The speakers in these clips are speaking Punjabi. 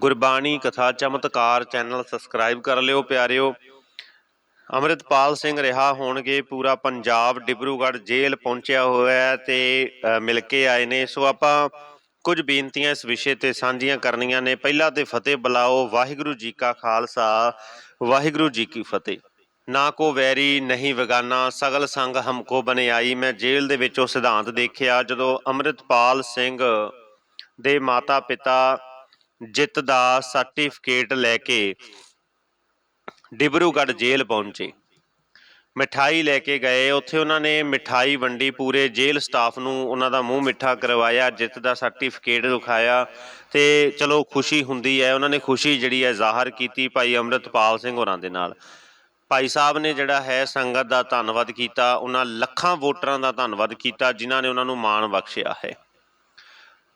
ਗੁਰਬਾਣੀ ਕਥਾ ਚਮਤਕਾਰ ਚੈਨਲ ਸਬਸਕ੍ਰਾਈਬ ਕਰ ਲਿਓ ਪਿਆਰਿਓ। ਅੰਮ੍ਰਿਤਪਾਲ ਸਿੰਘ ਰਿਹਾ ਹੋਣਗੇ ਪੂਰਾ ਪੰਜਾਬ, ਡਿਬਰੂਗੜ੍ਹ ਜੇਲ੍ਹ ਪਹੁੰਚਿਆ ਹੋਇਆ ਹੈ ਤੇ ਮਿਲ ਕੇ ਆਏ ਨੇ। ਸੋ ਆਪਾਂ ਕੁਝ ਬੇਨਤੀਆਂ ਇਸ ਵਿਸ਼ੇ ਤੇ ਸਾਂਝੀਆਂ ਕਰਨੀਆਂ ਨੇ। ਪਹਿਲਾਂ ਤੇ ਫਤਿਹ ਬੁਲਾਓ, ਵਾਹਿਗੁਰੂ ਜੀ ਕਾ ਖਾਲਸਾ, ਵਾਹਿਗੁਰੂ ਜੀ ਕੀ ਫਤਿਹ। ਨਾ ਕੋ ਵੈਰੀ, ਨਹੀਂ ਵਗਾਨਾ, ਸਗਲ ਸੰਗ ਹਮਕੋ ਬਨਿਆਈ ਮੈਂ ਜੇਲ੍ਹ ਦੇ ਵਿੱਚ ਉਹ ਸਿਧਾਂਤ ਦੇਖਿਆ ਜਦੋਂ ਅੰਮ੍ਰਿਤਪਾਲ ਸਿੰਘ ਦੇ ਮਾਤਾ ਪਿਤਾ ਜਿੱਤ ਦਾ ਸਰਟੀਫਿਕੇਟ ਲੈ ਕੇ ਡਿਬਰੂਗੜ੍ਹ ਜੇਲ੍ਹ ਪਹੁੰਚੇ। ਮਿਠਾਈ ਲੈ ਕੇ ਗਏ। ਉੱਥੇ ਉਹਨਾਂ ਨੇ ਮਿਠਾਈ ਵੰਡੀ। ਪੂਰੇ ਜੇਲ੍ਹ ਸਟਾਫ ਨੂੰ ਉਹਨਾਂ ਦਾ ਮੂੰਹ ਮਿੱਠਾ ਕਰਵਾਇਆ। ਜਿੱਤ ਦਾ ਸਰਟੀਫਿਕੇਟ ਦਿਖਾਇਆ। ਤੇ ਚਲੋ ਖੁਸ਼ੀ ਹੁੰਦੀ ਹੈ। ਉਹਨਾਂ ਨੇ ਖੁਸ਼ੀ ਜਿਹੜੀ ਹੈ ਜ਼ਾਹਰ ਕੀਤੀ ਭਾਈ ਅੰਮ੍ਰਿਤਪਾਲ ਸਿੰਘ ਹੋਰਾਂ ਦੇ ਨਾਲ। ਭਾਈ ਸਾਹਿਬ ਨੇ ਜਿਹੜਾ ਹੈ ਸੰਗਤ ਦਾ ਧੰਨਵਾਦ ਕੀਤਾ। ਉਹਨਾਂ ਲੱਖਾਂ ਵੋਟਰਾਂ ਦਾ ਧੰਨਵਾਦ ਕੀਤਾ ਜਿਨ੍ਹਾਂ ਨੇ ਉਹਨਾਂ ਨੂੰ ਮਾਣ ਬਖਸ਼ਿਆ ਹੈ।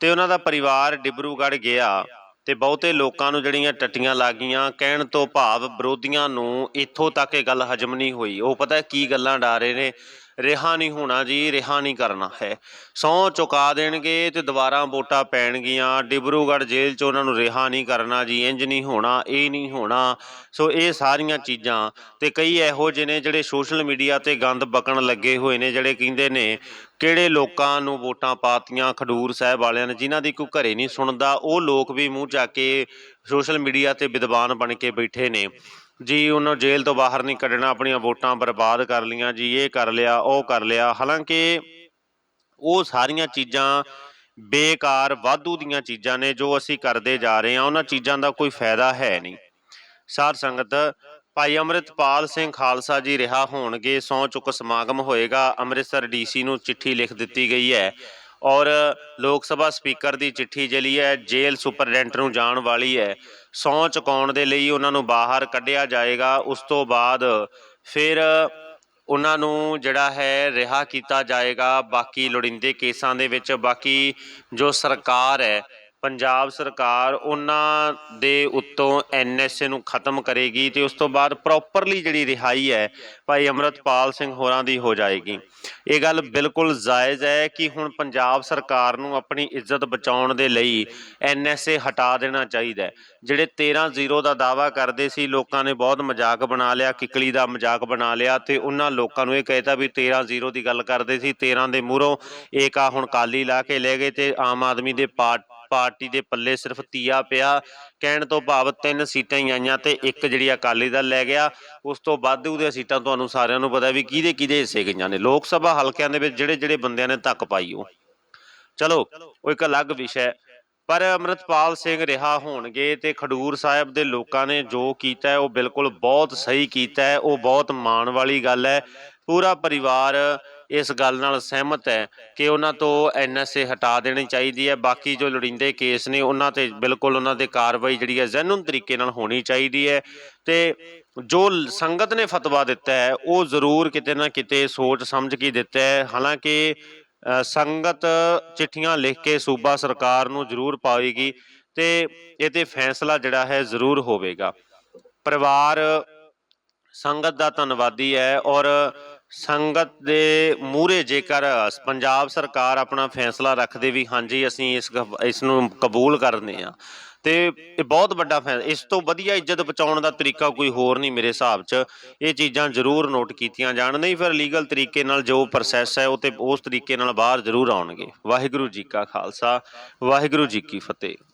ਤੇ ਉਹਨਾਂ ਦਾ ਪਰਿਵਾਰ ਡਿਬਰੂਗੜ੍ਹ ਗਿਆ। ਤੇ ਬਹੁਤੇ ਲੋਕਾਂ ਨੂੰ ਜਿਹੜੀਆਂ ਟੱਟੀਆਂ ਲੱਗੀਆਂ, ਕਹਿਣ ਤੋਂ ਭਾਵ ਵਿਰੋਧੀਆਂ ਨੂੰ ਇੱਥੋਂ ਤੱਕ ਇਹ ਗੱਲ ਹਜਮ ਨਹੀਂ ਹੋਈ। ਉਹ ਪਤਾ ਕੀ ਗੱਲਾਂ ਡਾ ਰਹੇ ਨੇ? ਰਿਹਾ ਨਹੀਂ ਹੋਣਾ ਜੀ, ਰਿਹਾ ਨਹੀਂ ਕਰਨਾ ਹੈ। ਸਹੁੰ ਚੁਕਾ ਦੇਣਗੇ ਤੇ ਦੁਬਾਰਾ ਵੋਟਾਂ ਪੈਣਗੀਆਂ। ਡਿਬਰੂਗੜ੍ਹ ਜੇਲ੍ਹ 'ਚ ਉਹਨਾਂ ਨੂੰ ਰਿਹਾ ਨਹੀਂ ਕਰਨਾ ਜੀ ਇੰਜ ਨਹੀਂ ਹੋਣਾ, ਇਹ ਨਹੀਂ ਹੋਣਾ। ਸੋ ਇਹ ਸਾਰੀਆਂ ਚੀਜ਼ਾਂ ਤੇ ਕਈ ਇਹੋ ਜਿਹੇ ਨੇ ਜਿਹੜੇ ਸੋਸ਼ਲ ਮੀਡੀਆ ਤੇ ਗੰਦ ਬਕਣ ਲੱਗੇ ਹੋਏ ਨੇ, ਜਿਹੜੇ ਕਹਿੰਦੇ ਨੇ ਕਿਹੜੇ ਲੋਕਾਂ ਨੂੰ ਵੋਟਾਂ ਪਾਤੀਆਂ ਖਡੂਰ ਸਾਹਿਬ ਵਾਲਿਆਂ ਨੇ, ਜਿਨ੍ਹਾਂ ਦੀ ਕੋਈ ਘਰੇ ਨਹੀਂ ਸੁਣਦਾ, ਉਹ ਲੋਕ ਵੀ ਮੂੰਹ ਚੱਕ ਕੇ ਸੋਸ਼ਲ ਮੀਡੀਆ ਤੇ ਵਿਦਵਾਨ ਬਣ ਕੇ ਬੈਠੇ ਨੇ। ਜੀ, ਉਹਨੂੰ ਜੇਲ੍ਹ ਤੋਂ ਬਾਹਰ ਨਹੀਂ ਕੱਢਣਾ, ਆਪਣੀਆਂ ਵੋਟਾਂ ਬਰਬਾਦ ਕਰ ਲੀਆਂ ਜੀ, ਇਹ ਕਰ ਲਿਆ, ਉਹ ਕਰ ਲਿਆ। ਹਾਲਾਂਕਿ ਉਹ ਸਾਰੀਆਂ ਚੀਜ਼ਾਂ ਬੇਕਾਰ, ਵਾਧੂ ਦੀਆਂ ਚੀਜ਼ਾਂ ਨੇ ਜੋ ਅਸੀਂ ਕਰਦੇ ਜਾ ਰਹੇ ਹਾਂ, ਉਹਨਾਂ ਚੀਜ਼ਾਂ ਦਾ ਕੋਈ ਫਾਇਦਾ ਹੈ ਨਹੀਂ। ਸਾਧ ਸੰਗਤ, ਭਾਈ ਅੰਮ੍ਰਿਤਪਾਲ ਸਿੰਘ ਖਾਲਸਾ ਜੀ ਰਿਹਾ ਹੋਣਗੇ, ਸਹੁੰ ਚੁੱਕ ਸਮਾਗਮ ਹੋਏਗਾ, ਅੰਮ੍ਰਿਤਸਰ ਡੀਸੀ ਨੂੰ ਚਿੱਠੀ ਲਿਖ ਦਿੱਤੀ ਗਈ ਹੈ। ਔਰ ਲੋਕ ਸਭਾ ਸਪੀਕਰ ਦੀ ਚਿੱਠੀ ਜਿਹੜੀ ਹੈ, ਜੇਲ੍ਹ ਸੁਪਰਡੈਂਟ ਨੂੰ ਜਾਣ ਵਾਲੀ ਹੈ। ਸਹੁੰ ਚੁਕਾਉਣ ਦੇ ਲਈ ਉਹਨਾਂ ਨੂੰ ਬਾਹਰ ਕੱਢਿਆ ਜਾਏਗਾ। ਉਸ ਤੋਂ ਬਾਅਦ ਫਿਰ ਉਹਨਾਂ ਨੂੰ ਜਿਹੜਾ ਹੈ, ਰਿਹਾ ਕੀਤਾ ਜਾਏਗਾ। ਬਾਕੀ ਲੋੜੀਂਦੇ ਕੇਸਾਂ ਦੇ ਵਿੱਚ ਬਾਕੀ ਜੋ ਸਰਕਾਰ ਹੈ ਪੰਜਾਬ ਸਰਕਾਰ ਉਹਨਾਂ ਦੇ ਉੱਤੋਂ ਐਨਐਸਏ ਨੂੰ ਖਤਮ ਕਰੇਗੀ ਤੇ ਉਸ ਤੋਂ ਬਾਅਦ ਪ੍ਰੋਪਰਲੀ ਜਿਹੜੀ ਰਿਹਾਈ ਹੈ ਭਾਈ ਅਮਰਤਪਾਲ ਸਿੰਘ ਹੋਰਾਂ ਦੀ ਹੋ ਜਾਏਗੀ। ਇਹ ਗੱਲ ਬਿਲਕੁਲ ਜਾਇਜ਼ ਹੈ ਕਿ ਹੁਣ ਪੰਜਾਬ ਸਰਕਾਰ ਨੂੰ ਆਪਣੀ ਇੱਜ਼ਤ ਬਚਾਉਣ ਦੇ ਲਈ ਐਨਐਸਏ ਹਟਾ ਦੇਣਾ ਚਾਹੀਦਾ ਜਿਹੜੇ 13-0 ਦਾ ਦਾਵਾ ਕਰਦੇ ਸੀ, ਲੋਕਾਂ ਨੇ ਬਹੁਤ ਮਜ਼ਾਕ ਬਣਾ ਲਿਆ, ਕਿਕਲੀ ਦਾ ਮਜ਼ਾਕ ਬਣਾ ਲਿਆ ਤੇ ਉਹਨਾਂ ਲੋਕਾਂ ਨੂੰ ਇਹ ਕਹਿਤਾ ਵੀ 13-0 ਦੀ ਗੱਲ ਕਰਦੇ ਸੀ 13 ਦੇ ਮੂਹਰੋਂ ਏਕਾ ਹੁਣ ਕਾਲੀ ਲਾ ਕੇ ਲੈ ਗਏ ਤੇ ਆਮ ਆਦਮੀ ਦੇ ਪਾਰਟ ਪਾਰਟੀ ਦੇ ਪੱਲੇ ਸਿਰਫ ਤੀਆ ਪਿਆ। ਕਹਿਣ ਤੋਂ ਭਾਵ ਤਿੰਨ ਸੀਟਾਂ ਹੀ ਆਈਆਂ ਤੇ ਇੱਕ ਜਿਹੜੀ ਅਕਾਲੀ ਦਲ ਲੈ ਗਿਆ। ਉਸ ਤੋਂ ਵੱਧ ਉਹਦੀਆਂ ਸੀਟਾਂ ਤੁਹਾਨੂੰ ਸਾਰਿਆਂ ਨੂੰ ਪਤਾ ਵੀ ਕਿਹਦੇ ਕਿਹਦੇ ਹਿੱਸੇ ਗਈਆਂ ਨੇ। ਲੋਕ ਸਭਾ ਹਲਕਿਆਂ ਦੇ ਵਿੱਚ ਜਿਹੜੇ ਜਿਹੜੇ ਬੰਦਿਆਂ ਨੇ ਧੱਕ ਪਾਈ ਉਹ। ਚਲੋ, ਉਹ ਇੱਕ ਅਲੱਗ ਵਿਸ਼ਾ ਹੈ। ਪਰ ਅਮਰਤਪਾਲ ਸਿੰਘ ਰਿਹਾ ਹੋਣਗੇ ਤੇ ਖਡੂਰ ਸਾਹਿਬ ਦੇ ਲੋਕਾਂ ਨੇ ਜੋ ਕੀਤਾ ਉਹ ਬਿਲਕੁਲ ਬਹੁਤ ਸਹੀ ਕੀਤਾ ਹੈ। ਉਹ ਬਹੁਤ ਮਾਣ ਵਾਲੀ ਗੱਲ ਹੈ। ਪੂਰਾ ਪਰਿਵਾਰ ਇਸ ਗੱਲ ਨਾਲ ਸਹਿਮਤ ਹੈ ਕਿ ਉਹਨਾਂ ਤੋਂ ਐਨਐਸਏ ਹਟਾ ਦੇਣੀ ਚਾਹੀਦੀ ਹੈ। ਬਾਕੀ ਜੋ ਲੋੜੀਂਦੇ ਕੇਸ ਨੇ, ਉਹਨਾਂ ਤੇ ਬਿਲਕੁਲ ਉਹਨਾਂ ਤੇ ਕਾਰਵਾਈ ਜਿਹੜੀ ਹੈ ਜੈਨੂਨ ਤਰੀਕੇ ਨਾਲ ਹੋਣੀ ਚਾਹੀਦੀ ਹੈ ਤੇ ਜੋ ਸੰਗਤ ਨੇ ਫਤਵਾ ਦਿੱਤਾ ਹੈ, ਉਹ ਜ਼ਰੂਰ ਕਿਤੇ ਨਾ ਕਿਤੇ ਸੋਚ ਸਮਝ ਕੇ ਦਿੱਤਾ ਹੈ। ਹਾਲਾਂਕਿ ਸੰਗਤ ਚਿੱਠੀਆਂ ਲਿਖ ਕੇ ਸੂਬਾ ਸਰਕਾਰ ਨੂੰ ਜ਼ਰੂਰ ਪਾਵੇਗੀ ਤੇ ਇਹਤੇ ਫੈਸਲਾ ਜਿਹੜਾ ਹੈ ਜ਼ਰੂਰ ਹੋਵੇਗਾ। ਪਰਿਵਾਰ, ਸੰਗਤ ਦਾ ਧੰਨਵਾਦੀ ਹੈ ਔਰ ਸੰਗਤ ਦੇ ਮੂਹਰੇ ਜੇਕਰ ਪੰਜਾਬ ਸਰਕਾਰ ਆਪਣਾ ਫੈਸਲਾ ਰੱਖਦੇ ਵੀ ਹਾਂਜੀ, ਅਸੀਂ ਇਸ ਗ- ਇਸ ਨੂੰ ਕਬੂਲ ਕਰਨੇ ਆ, ਤੇ ਇਹ ਬਹੁਤ ਵੱਡਾ ਫੈਸਲਾ ਇਸ ਤੋਂ ਵਧੀਆ ਇੱਜ਼ਤ ਬਚਾਉਣ ਦਾ ਤਰੀਕਾ ਕੋਈ ਹੋਰ ਨਹੀਂ ਮੇਰੇ ਹਿਸਾਬ 'ਚ। ਇਹ ਚੀਜ਼ਾਂ ਜ਼ਰੂਰ ਨੋਟ ਕੀਤੀਆਂ ਜਾਣ, ਨਹੀਂ ਫਿਰ ਲੀਗਲ ਤਰੀਕੇ ਨਾਲ ਜੋ ਪ੍ਰੋਸੈਸ ਹੈ ਉਹ ਤੇ ਉਸ ਤਰੀਕੇ ਨਾਲ ਬਾਹਰ ਜ਼ਰੂਰ ਆਉਣਗੇ। ਵਾਹਿਗੁਰੂ ਜੀ ਕਾ ਖਾਲਸਾ, ਵਾਹਿਗੁਰੂ ਜੀ ਕੀ ਫਤਿਹ।